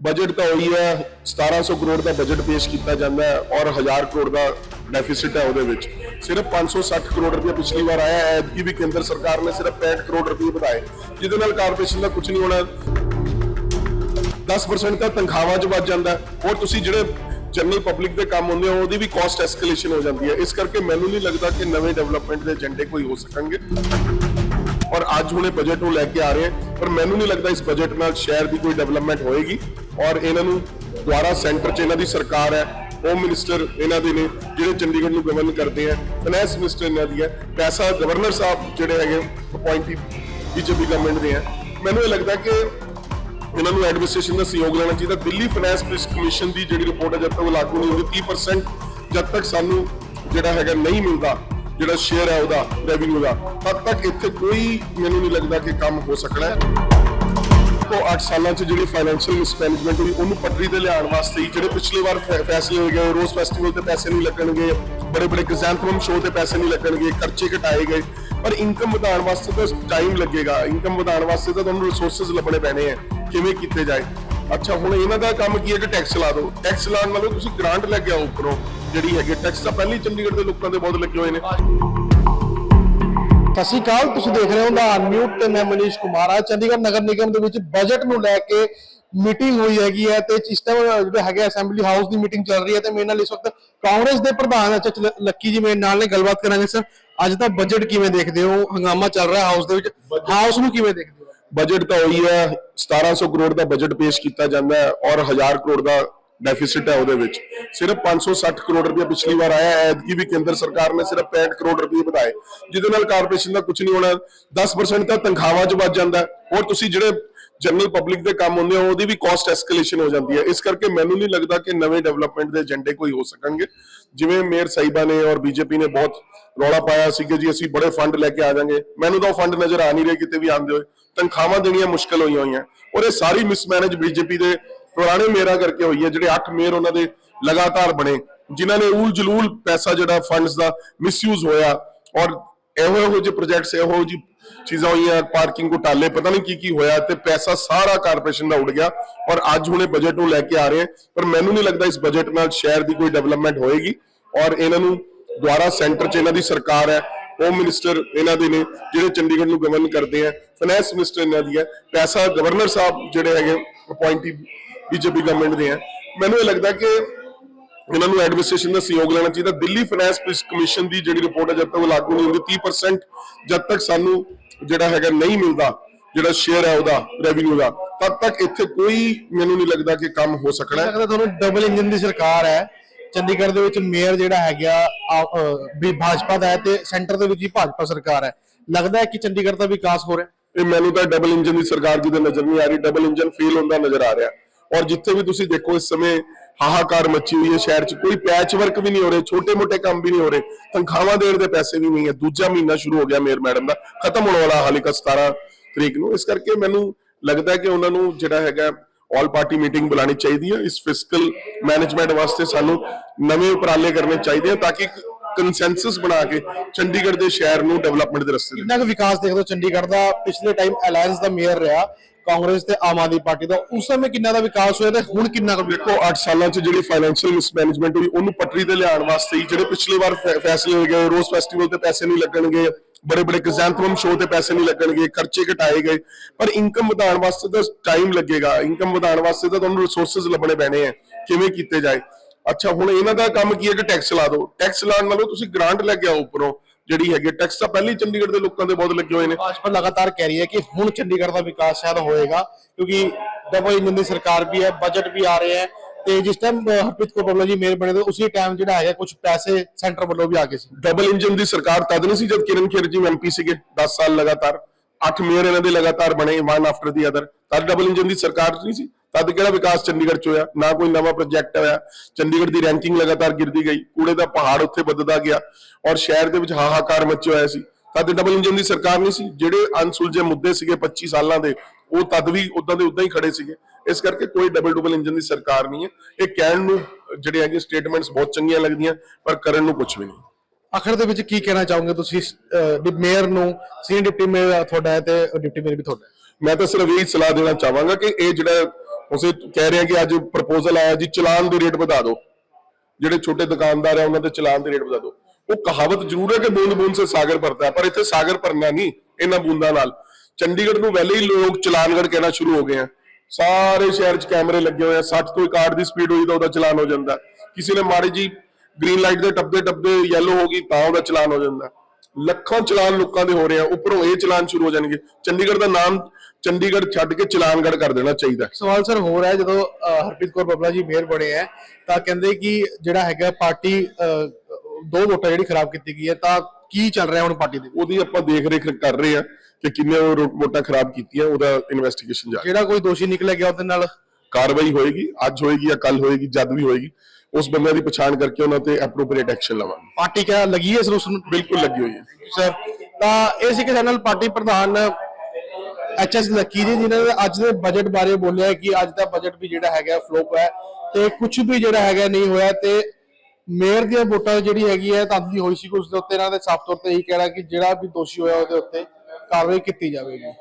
Budget ਤਾਂ ਉਹੀ ਹੈ 1700 ਕਰੋੜ ਦਾ ਬਜਟ ਪੇਸ਼ ਕੀਤਾ ਜਾਂਦਾ ਹੈ ਔਰ 1000 ਕਰੋੜ ਦਾ ਡੈਫਿਸਿਟ ਹੈ ਉਹਦੇ ਵਿੱਚ। ਸਿਰਫ 560 ਕਰੋੜ ਰੁਪਏ ਪਿਛਲੀ ਵਾਰ ਆਇਆ ਹੈ, ਐਤਕੀ ਵੀ ਕੇਂਦਰ ਸਰਕਾਰ ਨੇ ਸਿਰਫ 65 ਕਰੋੜ ਰੁਪਏ ਵਧਾਏ, ਜਿਹਦੇ ਨਾਲ ਕਾਰਪੋਰੇਸ਼ਨ ਦਾ ਕੁਝ ਨਹੀਂ ਹੋਣਾ। 10% ਤਾਂ ਤਨਖਾਹਾਂ 'ਚ ਵੱਧ ਜਾਂਦਾ ਔਰ ਤੁਸੀਂ ਜਿਹੜੇ ਜਨਰਲ ਪਬਲਿਕ ਦੇ ਕੰਮ ਹੁੰਦੇ ਆ, ਉਹਦੀ ਵੀ ਕਾਸਟ ਐਸਕੇਲੇਸ਼ਨ ਹੋ ਜਾਂਦੀ ਹੈ। ਇਸ ਕਰਕੇ ਮੈਨੂੰ ਨਹੀਂ ਲੱਗਦਾ ਕਿ ਨਵੇਂ ਡਿਵੈਲਪਮੈਂਟ ਦੇ ਏਜੰਡੇ ਕੋਈ ਹੋ ਸਕਣਗੇ। ਔਰ ਅੱਜ ਹੁਣੇ ਬਜਟ ਨੂੰ ਲੈ ਕੇ ਆ ਰਹੇ ਪਰ ਮੈਨੂੰ ਨਹੀਂ ਲੱਗਦਾ ਇਸ ਬਜਟ ਨਾਲ ਸ਼ਹਿਰ ਦੀ ਕੋਈ ਡਿਵੈਲਪਮੈਂਟ ਹੋਏਗੀ। ਔਰ ਇਹਨਾਂ ਨੂੰ ਦੁਆਰਾ ਸੈਂਟਰ 'ਚ ਇਹਨਾਂ ਦੀ ਸਰਕਾਰ ਹੈ ਹੋਮ ਮਿਨਿਸਟਰ ਇਹਨਾਂ ਦੇ ਨੇ, ਜਿਹੜੇ ਚੰਡੀਗੜ੍ਹ ਨੂੰ ਗਵਰਨ ਕਰਦੇ ਆ ਫਾਈਨੈਂਸ ਮਿਨਿਸਟਰ ਇਹਨਾਂ ਦੀ ਹੈ, ਪੈਸਾ ਗਵਰਨਰ ਸਾਹਿਬ ਜਿਹੜੇ ਹੈਗੇ ਅਪਾਇੰਟੀ ਬੀਜੇਪੀ ਗਵਰਨਮੈਂਟ ਦੇ ਆ ਮੈਨੂੰ ਇਹ ਲੱਗਦਾ ਕਿ ਇਹਨਾਂ ਨੂੰ ਐਡਮਿਨਿਸਟ੍ਰੇਸ਼ਨ ਦਾ ਸਹਿਯੋਗ ਲੈਣਾ ਚਾਹੀਦਾ। ਦਿੱਲੀ ਫਾਈਨੈਂਸ ਕਮਿਸ਼ਨ ਦੀ ਜਿਹੜੀ ਰਿਪੋਰਟ ਹੈ, ਜਦ ਤੱਕ ਉਹ ਲਾਗੂ ਨਹੀਂ ਹੁੰਦੀ 30% ਜਦ ਤੱਕ ਸਾਨੂੰ ਜਿਹੜਾ ਹੈਗਾ ਨਹੀਂ ਮਿਲਦਾ, ਜਿਹੜਾ ਸ਼ੇਅਰ ਹੈ ਉਹਦਾ ਰੈਵਨਿਊ ਦਾ, ਤਦ ਤੱਕ ਇੱਥੇ ਕੋਈ ਮੈਨੂੰ ਨਹੀਂ ਲੱਗਦਾ ਕਿ ਕੰਮ ਹੋ ਸਕਣਾ ਹੈ। ਕੋ 8 ਸਾਲਾਂ ਚ ਜਿਹੜੀ ਫਾਈਨੈਂਸ਼ੀਅਲ ਮਿਸਮੈਨੇਜਮੈਂਟ ਹੋਈ, ਉਹਨੂੰ ਪਟਰੀ ਤੇ ਲਿਆਉਣ ਵਾਸਤੇ ਜਿਹੜੇ ਪਿਛਲੀ ਵਾਰ ਫੈਸਲੇ ਹੋਏ ਗਏ ਰੋਜ਼ ਫੈਸਟੀਵਲ ਤੇ ਪੈਸੇ ਨਹੀਂ ਲੱਗਣਗੇ ਬੜੇ ਬੜੇ ਕ੍ਰਿਸੈਂਥਮਮ ਸ਼ੋਅ ਤੇ ਪੈਸੇ ਨਹੀਂ ਲੱਗਣਗੇ, ਖਰਚੇ ਘਟਾਏ ਗਏ। ਪਰ ਇਨਕਮ ਵਧਾਉਣ ਵਾਸਤੇ ਤਾਂ ਟਾਈਮ ਲੱਗੇਗਾ। ਇਨਕਮ ਵਧਾਉਣ ਵਾਸਤੇ ਤਾਂ ਤੁਹਾਨੂੰ ਰਿਸੋਰਸਸ ਲੱਭਣੇ ਪੈਣੇ ਆ, ਕਿਵੇਂ ਕੀਤੇ ਜਾਏ। ਅੱਛਾ, ਹੁਣ ਇਹਨਾਂ ਦਾ ਕੰਮ ਕੀ ਹੈ? ਕਿ ਟੈਕਸ ਲਾ ਦਿਓ। ਟੈਕਸ ਲਾਉਣ ਨਾਲੋਂ ਤੁਸੀਂ ਗ੍ਰਾਂਟ ਲੈ ਕੇ ਆਓ ਉੱਪਰੋਂ, ਜਿਹੜੀ ਹੈਗੀ ਟੈਕਸ ਤਾਂ ਪਹਿਲਾਂ ਚੰਡੀਗੜ੍ਹ ਦੇ ਲੋਕਾਂ ਦੇ ਬਹੁਤ ਲੱਗੇ ਹੋਏ ਨੇ। ਸਤਿ ਸ਼੍ਰੀ ਅਕਾਲ ਤੁਸੀਂ ਦੇਖ ਰਹੇ ਹੋ ਦਾ ਅਨਮਿਊਟ ਤੇ ਮੈਂ ਮਨੀਸ਼ ਕੁਮਾਰ ਆ ਚੰਡੀਗੜ੍ਹ ਨਗਰ ਨਿਗਮ ਦੇ ਵਿੱਚ ਬਜਟ ਨੂੰ ਲੈ ਕੇ ਮੀਟਿੰਗ ਹੋਈ ਹੈਗੀ ਹੈ ਤੇ ਇਸ ਟਾਈਮ ਜਿਹੜਾ ਹੈਗਾ ਅਸੈਂਬਲੀ ਹਾਊਸ ਦੀ ਮੀਟਿੰਗ ਚੱਲ ਰਹੀ ਹੈ ਤੇ ਮੇਰੇ ਨਾਲ ਇਸ ਵਕਤ ਕਾਂਗਰਸ ਦੇ ਪ੍ਰਧਾਨ ਚ- ਲੱਕੀ ਜੀ ਮੇਰੇ ਨਾਲ ਨੇ ਗੱਲਬਾਤ ਕਰਾਂਗੇ ਸਰ। ਅੱਜ ਦਾ ਬਜਟ ਕਿਵੇਂ ਦੇਖਦੇ ਹੋ? ਹੰਗਾਮਾ ਚੱਲ ਰਿਹਾ ਹਾਊਸ ਦੇ ਵਿੱਚ। ਹਾਊਸ ਨੂੰ ਕਿਵੇਂ ਦੇਖਦੇ ਹੋ? ਬਜਟ ਤਾਂ ਉਹੀ ਹੈ 1700 ਕਰੋੜ ਦਾ ਬਜਟ ਪੇਸ਼ ਕੀਤਾ ਜਾਂਦਾ ਹੈ ਔਰ 1000 ਕਰੋੜ ਦਾ ਡੈਫਿਸਿਟ ਹੈ ਉਹਦੇ ਵਿੱਚ। ਸਿਰਫ 560 ਕਰੋੜ ਰੁਪਏ ਪਿਛਲੀ ਵਾਰ ਆਇਆ, ਐਤਕੀ ਵੀ ਕੇਂਦਰ ਸਰਕਾਰ ਨੇ ਸਿਰਫ 65 ਕਰੋੜ ਰੁਪਏ ਵਧਾਏ। ਜਿਹਦੇ ਨਾਲ ਕਾਰਪੋਰੇਸ਼ਨ ਦਾ ਕੁਝ ਨਹੀਂ ਹੋਣਾ 10% ਤਾਂ ਤਨਖਾਹਾਂ 'ਚ ਵੱਧ ਜਾਂਦਾ। ਔਰ ਤੁਸੀਂ ਜਿਹੜੇ ਜਨਰਲ ਪਬਲਿਕ ਦੇ ਕੰਮ ਹੁੰਦੇ ਆ, ਉਹਦੀ ਵੀ ਕਾਸਟ ਐਸਕੇਲੇਸ਼ਨ ਹੋ ਜਾਂਦੀ ਹੈ। ਇਸ ਕਰਕੇ ਮੈਨੂੰ ਨਹੀਂ ਲੱਗਦਾ ਕਿ ਨਵੇਂ ਡਿਵੈਲਪਮੈਂਟ ਦੇ ਏਜੰਡੇ ਕੋਈ ਹੋ ਸਕਣਗੇ। ਜਿਵੇਂ ਮੇਅਰ ਸਾਹਿਬਾ ਨੇ ਔਰ ਬੀਜੇਪੀ ਨੇ ਬਹੁਤ ਰੌਲਾ ਪਾਇਆ ਸੀ ਕਿ ਜੀ ਅਸੀਂ ਬੜੇ ਫੰਡ ਲੈ ਕੇ ਆ ਜਾਵਾਂਗੇ ਮੈਨੂੰ ਤਾਂ ਉਹ ਫੰਡ ਨਜ਼ਰ ਆ ਨਹੀਂ ਰਹੇ ਕਿਤੇ ਵੀ ਆਉਂਦੇ ਹੋਏ। ਤਨਖਾਹਾਂ ਦੇਣੀਆਂ ਮੁਸ਼ਕਲ ਹੋਈਆਂ ਹੋਈਆਂ। ਔਰ ਇਹ ਸਾਰੀ ਮਿਸਮੈਨੇਜ ਬੀਜੇਪੀ ਦੇ ਪੁਰਾਣੇ ਮੇਅਰਾਂ ਕਰਕੇ ਹੋਈ ਹੈ, ਜਿਹੜੇ 8 ਮੇਅਰ ਉਹਨਾਂ ਦੇ ਲਗਾਤਾਰ ਬਣੇ, ਜਿਨ੍ਹਾਂ ਨੇ ਊਲ ਜਲੂਲ ਪੈਸਾ ਜਿਹੜਾ ਫੰਡਸ ਦਾ ਮਿਸਯੂਜ਼ ਹੋਇਆ ਔਰ ਇਹੋ ਇਹੋ ਜਿਹੇ ਪ੍ਰੋਜੈਕਟਸ ਇਹੋ ਜਿਹੀ ਚੀਜ਼ਾਂ ਹੋਈਆਂ ਪਾਰਕਿੰਗ ਘੁਟਾਲੇ, ਪਤਾ ਨਹੀਂ ਕੀ ਕੀ ਹੋਇਆ ਤੇ ਪੈਸਾ ਸਾਰਾ ਕਾਰਪੋਰੇਸ਼ਨ ਦਾ ਉੱਡ ਗਿਆ ਔਰ ਅੱਜ ਹੁਣੇ ਬਜਟ ਨੂੰ ਲੈ ਕੇ ਆ ਰਹੇ ਪਰ ਮੈਨੂੰ ਨਹੀਂ ਲੱਗਦਾ ਇਸ ਬਜਟ ਨਾਲ ਸ਼ਹਿਰ ਦੀ ਕੋਈ ਡਿਵੈਲਪਮੈਂਟ ਹੋਏਗੀ ਔਰ ਇਹਨਾਂ ਨੂੰ ਦੁਆਰਾ ਸੈਂਟਰ 'ਚ ਇਹਨਾਂ ਦੀ ਸਰਕਾਰ ਹੈ ਹੋਮ ਮਿਨਿਸਟਰ ਇਹਨਾਂ ਦੇ ਨੇ, ਜਿਹੜੇ ਚੰਡੀਗੜ੍ਹ ਨੂੰ ਗਵਰਨ ਕਰਦੇ ਆ ਫਾਈਨੈਂਸ ਮਿਨਿਸਟਰ ਇਹਨਾਂ ਦੀ ਹੈ, ਪੈਸਾ ਗਵਰਨਰ ਸਾਹਿਬ ਜਿਹੜੇ ਹੈਗੇ ਅਪਾਇੰਟੀ ਬੀਜੇਪੀ ਗਵਰਨਮੈਂਟ ਦੇ ਆ ਮੈਨੂੰ ਇਹ ਲੱਗਦਾ ਕਿ ਇਹਨਾਂ ਨੂੰ ਐਡਮਿਨਿਸਟ੍ਰੇਸ਼ਨ ਦਾ ਸਹਿਯੋਗ ਲੈਣਾ ਚਾਹੀਦਾ। ਦਿੱਲੀ ਫਾਈਨੈਂਸ ਕਮਿਸ਼ਨ ਦੀ ਜਿਹੜੀ ਰਿਪੋਰਟ ਹੈ ਜਦ ਤੱਕ ਉਹ ਲਾਗੂ ਨਹੀਂ ਹੁੰਦੀ 30% ਜਦ ਤੱਕ ਸਾਨੂੰ ਜਿਹੜਾ ਹੈਗਾ ਨਹੀਂ ਮਿਲਦਾ ਜਿਹੜਾ ਸ਼ੇਅਰ ਹੈ ਉਹਦਾ ਰੈਵਨਿਊ ਦਾ ਤਦ ਤੱਕ ਇੱਥੇ ਕੋਈ ਮੈਨੂੰ ਨਹੀਂ ਲੱਗਦਾ ਕਿ ਕੰਮ ਹੋ ਸਕਣਾ। ਹੈ ਲੱਗਦਾ ਤੁਹਾਨੂੰ ਡਬਲ ਇੰਜਨ ਦੀ ਸਰਕਾਰ ਹੈ। ਚੰਡੀਗੜ੍ਹ ਦੇ ਵਿੱਚ ਮੇਅਰ ਜਿਹੜਾ ਹੈਗਾ ਵੀ ਭਾਜਪਾ ਦਾ ਹੈ ਤੇ ਸੈਂਟਰ ਦੇ ਵਿੱਚ ਹੀ ਭਾਜਪਾ ਸਰਕਾਰ ਹੈ। ਲੱਗਦਾ ਹੈ ਕਿ ਚੰਡੀਗੜ੍ਹ ਦਾ ਵਿਕਾਸ ਹੋ ਰਿਹਾ। ਇਹ ਮੈਨੂੰ ਤਾਂ ਡਬਲ ਇੰਜਨ ਦੀ ਸਰਕਾਰ ਕਿਤੇ ਨਜ਼ਰ ਨਹੀਂ ਆ ਰਹੀ। ਡਬਲ ਇੰਜਨ ਫੇਲ ਹੁੰਦਾ ਨਜ਼ਰ ਆ ਰਿਹਾ। ਔਰ ਜਿੱਥੇ ਵੀ ਤੁਸੀਂ ਦੇਖੋ ਇਸ ਸਮੇਂ ਹਾਹਾਕਾਰ ਮੱਚੀ ਹੋਈ ਹੈ ਸ਼ਹਿਰ 'ਚ, ਕੋਈ ਪੈਚ ਵਰਕ ਵੀ ਨਹੀਂ ਹੋ ਰਹੇ, ਛੋਟੇ-ਮੋਟੇ ਕੰਮ ਵੀ ਨਹੀਂ ਹੋ ਰਹੇ, ਤਨਖਾਹਾਂ ਦੇਣ ਦੇ ਪੈਸੇ ਵੀ ਨਹੀਂ ਹੈ, ਦੂਜਾ ਮਹੀਨਾ ਸ਼ੁਰੂ ਹੋ ਗਿਆ ਮੇਅਰ ਮੈਡਮ ਦਾ, ਖਤਮ ਹੋਣ ਵਾਲਾ ਹਾਲੇ ਕ 17 ਤਰੀਕ ਨੂੰ, ਇਸ ਕਰਕੇ ਮੈਨੂੰ ਲੱਗਦਾ ਹੈ ਕਿ ਉਹਨਾਂ ਨੂੰ ਜਿਹੜਾ ਹੈਗਾ ਆਲ ਪਾਰਟੀ ਮੀਟਿੰਗ ਬੁਲਾਣੀ ਚਾਹੀਦੀ ਹੈ, ਇਸ ਫਿਸਕਲ ਮੈਨੇਜਮੈਂਟ ਵਾਸਤੇ ਸਾਨੂੰ ਨਵੇਂ ਉਪਰਾਲੇ ਕਰਨੇ ਚਾਹੀਦੇ ਆ, ਤਾਂ ਕਿ ਕੰਸੈਂਸਸ ਬਣਾ ਕੇ ਚੰਡੀਗੜ੍ਹ ਦੇ ਸ਼ਹਿਰ ਨੂੰ ਡਿਵੈਲਪਮੈਂਟ ਦੇ ਰਸਤੇ ਕਿੰਨਾ ਕੁ ਵਿਕਾਸ ਦੇਖਦੇ ਹੋ ਚੰਡੀਗੜ੍ਹ ਦਾ ਪਿਛਲੇ ਟਾਈਮ ਅਲਾਈਅੰਸ ਦਾ ਮੇਅਰ ਰਿਹਾ ਕਾਂਗਰਸ ਤੇ ਆਮ ਆਦਮੀ ਪਾਰਟੀ ਦਾ। ਉਸ ਸਮੇਂ ਕਿੰਨਾ ਦਾ ਵਿਕਾਸ ਹੋਇਆ ਤੇ ਹੁਣ ਕਿੰਨਾ ਕੁ ਦੇਖੋ 8 ਸਾਲਾਂ 'ਚ ਜਿਹੜੀ ਫਾਈਨੈਂਸ਼ੀਅਲ ਮਿਸਮੈਨੇਜਮੈਂਟ ਹੋਈ ਉਹਨੂੰ ਪਟਰੀ ਤੇ ਲਿਆਉਣ ਵਾਸਤੇ ਹੀ ਜਿਹੜੇ ਪਿਛਲੇ ਵਾਰ ਫੈਸਲੇ ਹੋਏ ਗਏ ਰੋਜ਼ ਫੈਸਟੀਵਲ ਤੇ ਪੈਸੇ ਨਹੀਂ ਲੱਗਣਗੇ ਬੜੇ ਬੜੇ ਕ੍ਰਿਸੈਂਥਮਮ ਸ਼ੋਅ ਤੇ ਪੈਸੇ ਨਹੀਂ ਲੱਗਣਗੇ ਖਰਚੇ ਘਟਾਏ ਗਏ। ਪਰ ਇਨਕਮ ਵਧਾਉਣ ਵਾਸਤੇ ਤਾਂ ਟਾਈਮ ਲੱਗੇਗਾ। ਇਨਕਮ ਵਧਾਉਣ ਵਾਸਤੇ ਤਾਂ ਤੁਹਾਨੂੰ ਰਿਸੋਰਸਸ ਲੱਭਣੇ ਪੈਣੇ ਆ ਕਿਵੇਂ ਕੀਤੇ ਜਾਏ। ਅੱਛਾ ਹੁਣ ਇਹਨਾਂ ਦਾ ਕੰਮ ਕੀ ਹੈ ਕਿ ਟੈਕਸ ਲਾ ਦਿਓ? ਟੈਕਸ ਲਾਉਣ ਨਾਲੋਂ ਤੁਸੀਂ ਗ੍ਰਾਂਟ ਲੈ ਕੇ ਆਓ ਉੱਪਰੋਂ ਜਿਹੜੀ ਹੈਗੀ ਟੈਕਸ ਤਾਂ ਪਹਿਲਾਂ ਚੰਡੀਗੜ੍ਹ ਦੇ ਲੋਕਾਂ ਦੇ ਬਹੁਤ ਲੱਗੇ ਹੋਏ ਨੇ। ਭਾਜਪਾ ਲਗਾਤਾਰ ਕਹਿ ਰਹੀ ਹੈ ਕਿ ਹੁਣ ਚੰਡੀਗੜ੍ਹ ਦਾ ਵਿਕਾਸ ਸ਼ਾਇਦ ਹੋਏਗਾ ਕਿਉਂਕਿ ਡਬਲ ਇੰਜਨ ਦੀ ਸਰਕਾਰ ਵੀ ਹੈ ਬਜਟ ਵੀ ਆ ਰਿਹਾ ਹੈ ਤੇ ਜਿਸ ਟਾਈਮ ਹਰਪ੍ਰੀਤ ਕੌਰ ਬੱਬਲਾ ਜੀ ਮੇਅਰ ਬਣੇ ਤੇ ਉਸੇ ਟਾਈਮ ਜਿਹੜਾ ਹੈਗਾ ਕੁਝ ਪੈਸੇ ਸੈਂਟਰ ਵੱਲੋਂ ਵੀ ਆ ਗਏ ਸੀ। ਡਬਲ ਇੰਜਨ ਦੀ ਸਰਕਾਰ ਤਦ ਨਹੀਂ ਸੀ ਜਦ ਕਿਰਨ ਖੇਰ ਜੀ ਐਮਪੀ ਸੀਗੇ 10 ਸਾਲ ਲਗਾਤਾਰ। 8 ਮੇਅਰ ਇਹਨਾਂ ਦੇ ਲਗਾਤਾਰ ਬਣੇ ਵਨ ਆਫਟਰ ਦੀ ਅਦਰ ਤਦ ਡਬਲ ਇੰਜਨ ਦੀ ਸਰਕਾਰ ਨਹੀਂ ਸੀ। ਤਦ ਕਿਹੜਾ ਵਿਕਾਸ ਚੰਡੀਗੜ੍ਹ ਚ ਹੋਇਆ? ਨਾ ਕੋਈ ਨਵਾਂ ਪ੍ਰੋਜੈਕਟ ਹੋਇਆ ਚੰਡੀਗੜ੍ਹ ਦੀ ਰੈਂਕਿੰਗ ਲਗਾਤਾਰ ਗਿਰਦੀ ਗਈ। ਕੂੜੇ ਦਾ ਪਹਾੜ ਉੱਥੇ ਵੱਧਦਾ ਗਿਆ ਔਰ ਸ਼ਹਿਰ ਦੇ ਵਿੱਚ ਹਾਹਾਕਾਰ ਮਚਿਆ ਹੋਇਆ ਸੀ। ਤਦ ਡਬਲ ਇੰਜਨ ਦੀ ਸਰਕਾਰ ਨਹੀਂ ਸੀ। ਜਿਹੜੇ ਅਨਸੁਲਝੇ ਮੁੱਦੇ ਸੀਗੇ 25 ਸਾਲਾਂ ਦੇ ਉਹ ਤਦ ਵੀ ਉਦਾਂ ਦੇ ਉਦਾਂ ਹੀ ਖੜੇ ਸੀਗੇ। ਇਸ ਕਰਕੇ ਕੋਈ ਡਬਲ ਡਬਲ ਇੰਜਨ ਦੀ ਸਰਕਾਰ ਨਹੀਂ ਹੈ। ਇਹ ਕਹਿਣ ਨੂੰ ਜਿਹੜੇ ਹੈਗੇ ਸਟੇਟਮੈਂਟਸ ਬਹੁਤ ਚੰਗੀਆਂ ਲੱਗਦੀਆਂ ਪਰ ਕਰਨ ਨੂੰ ਕੁਝ ਵੀ ਨਹੀਂ। ਆਖਰ ਦੇ ਵਿੱਚ ਕੀ ਕਹਿਣਾ ਚਾਹੋਗੇ ਤੁਸੀਂ? ਮੇਅਰ ਨੂੰ ਸੀਨੀਅਰ ਡਿਪਟੀ ਮੇਅਰ ਤੁਹਾਡਾ ਹੈ ਤੇ ਡਿਪਟੀ ਮੇਅਰ ਵੀ ਤੁਹਾਡਾ ਮੈਂ ਤਾਂ ਸਿਰਫ ਇਹੀ ਸਲਾਹ ਦੇਣਾ ਚਾਹਾਂਗਾ ਕਿ ਇਹ ਜਿਹੜਾ ਉਸੇ ਕਹਿ ਰਹੇ ਕਿ ਅੱਜ ਪ੍ਰਪੋਜ਼ਲ ਆਇਆ ਜੀ, ਚਲਾਨ ਦੇ ਰੇਟ ਵਧਾ ਦਿਓ। ਜਿਹੜੇ ਛੋਟੇ ਦੁਕਾਨਦਾਰ ਆ, ਉਹਨਾਂ ਦੇ ਚਲਾਨ ਦੇ ਰੇਟ ਵਧਾ ਦਿਓ। ਉਹ ਕਹਾਵਤ ਜ਼ਰੂਰ ਹੈ ਕਿ ਬੂੰਦ ਬੂੰਦ ਸੇ ਸਾਗਰ ਭਰਤਾ ਹੈ, ਪਰ ਇੱਥੇ ਸਾਗਰ ਭਰਨਾ ਨਹੀਂ, ਇਹਨਾਂ ਬੂੰਦਾਂ ਨਾਲ। ਚੰਡੀਗੜ੍ਹ ਨੂੰ ਵੈਲੇ ਹੀ ਲੋਕ ਚਲਾਨਗੜ ਕਹਿਣਾ ਸ਼ੁਰੂ ਹੋ ਗਏ ਆ। ਸਾਰੇ ਸ਼ਹਿਰ 'ਚ ਕੈਮਰੇ ਲੱਗੇ ਹੋਏ ਆ 60 ਤੋਂ 61 ਦੀ ਸਪੀਡ ਹੋਈ ਤਾਂ ਉਹਦਾ ਚਲਾਨ ਹੋ ਜਾਂਦਾ। ਕਿਸੇ ਨੇ ਮਾੜੀ ਜੀ ਗ੍ਰੀਨ ਲਾਈਟ ਦੇ ਟੱਪਦੇ ਟੱਪਦੇ ਯੈਲੋ ਹੋ ਗਈ ਤਾਂ ਉਹਦਾ ਚਲਾਨ ਹੋ ਜਾਂਦਾ। ਲੱਖਾਂ ਚਲਾਨ ਲੋਕਾਂ ਦੇ ਹੋ ਰਹੇ ਆ, ਉੱਪਰੋਂ ਇਹ ਚਲਾਨ ਸ਼ੁਰੂ ਹੋ ਜਾਣਗੇ। ਚੰਡੀਗੜ੍ਹ ਦਾ ਨਾਮ ਚੰਡੀਗੜ੍ਹ ਛੱਡ ਕੇ ਚਲਾਨਗੜ ਕਰ ਦੇਣਾ ਚਾਹੀਦਾ। ਸਵਾਲ ਸਰ ਹੋ ਰਿਹਾ ਹੈ ਜਦੋਂ ਹਰਪ੍ਰੀਤ ਕੌਰ ਬੱਬਲਾ ਜੀ ਮੇਅਰ ਬਣੇ ਹੈ ਤਾਂ ਕਹਿੰਦੇ ਕਿ ਜਿਹੜਾ ਹੈਗਾ ਪਾਰਟੀ ਦੋ ਵੋਟਾਂ ਜਿਹੜੀ ਖਰਾਬ ਕੀਤੀ ਗਈ ਹੈ ਤਾਂ ਕੀ ਚੱਲ ਰਿਹਾ ਹੁਣ ਪਾਰਟੀ ਦੇ? ਉਹਦੀ ਆਪਾਂ ਦੇਖ ਰੇਖ ਕਰ ਰਹੇ ਆ ਕਿ ਕਿੰਨੇ ਵੋਟਾਂ ਖਰਾਬ ਕੀਤੀਆਂ ਉਹਦਾ ਇਨਵੈਸਟੀਗੇਸ਼ਨ ਜਾ ਜਿਹੜਾ ਕੋਈ ਦੋਸ਼ੀ ਨਿਕਲਿਆ ਗਿਆ ਉਹਦੇ ਨਾਲ ਕਾਰਵਾਈ ਹੋਏਗੀ ਅੱਜ ਹੋਏਗੀ ਜਾਂ ਕੱਲ ਹੋਏਗੀ ਜਦ ਵੀ ਹੋਏਗੀ ਉਸ ਬੰਦੇ ਦੀ ਪਛਾਣ ਕਰਕੇ ਉਹਨਾਂ ਤੇ ਐਪਰੋਪਰੀਏਟ ਐਕਸ਼ਨ ਲਵਾਂਗੇ ਪਾਰਟੀ ਕਿਆ ਲੱਗੀ ਹੈ ਇਸ ਨੂੰ ਬਿਲਕੁਲ ਲੱਗੀ ਹੋਈ ਹੈ ਸਰ ਤਾਂ ਇਹ ਸੀ ਕਿ ਚੈਨਲ ਪਾਰਟੀ ਪ੍ਰਧਾਨ ਐਚਐਸ ਲੱਕੀ ਜੀ ਜਿਨ੍ਹਾਂ ਨੇ ਅੱਜ ਦੇ ਬਜਟ ਬਾਰੇ ਬੋਲਿਆ ਕਿ ਅੱਜ ਦਾ ਬਜਟ ਵੀ ਜਿਹੜਾ ਹੈਗਾ ਫਲੋਪ ਹੈ ਤੇ ਕੁਝ ਵੀ ਜਿਹੜਾ ਹੈਗਾ ਨਹੀਂ ਹੋਇਆ ਤੇ ਮੇਅਰ ਦੀਆਂ ਵੋਟਾਂ ਜਿਹੜੀ ਹੈਗੀ ਹੈ ਤਦ ਦੀ ਹੋਈ ਸੀ ਕਿ ਉਸ ਦੇ ਉੱਤੇ ਇਹਨਾਂ ਦੇ ਸਾਫ਼ ਤੌਰ ਤੇ ਇਹੀ ਕਹਿਣਾ ਕਿ ਜਿਹੜਾ ਵੀ ਦੋਸ਼ੀ ਹੋਇਆ ਉਹਦੇ ਉੱਤੇ ਕਾਰਵਾਈ ਕੀਤੀ ਜਾਵੇਗੀ।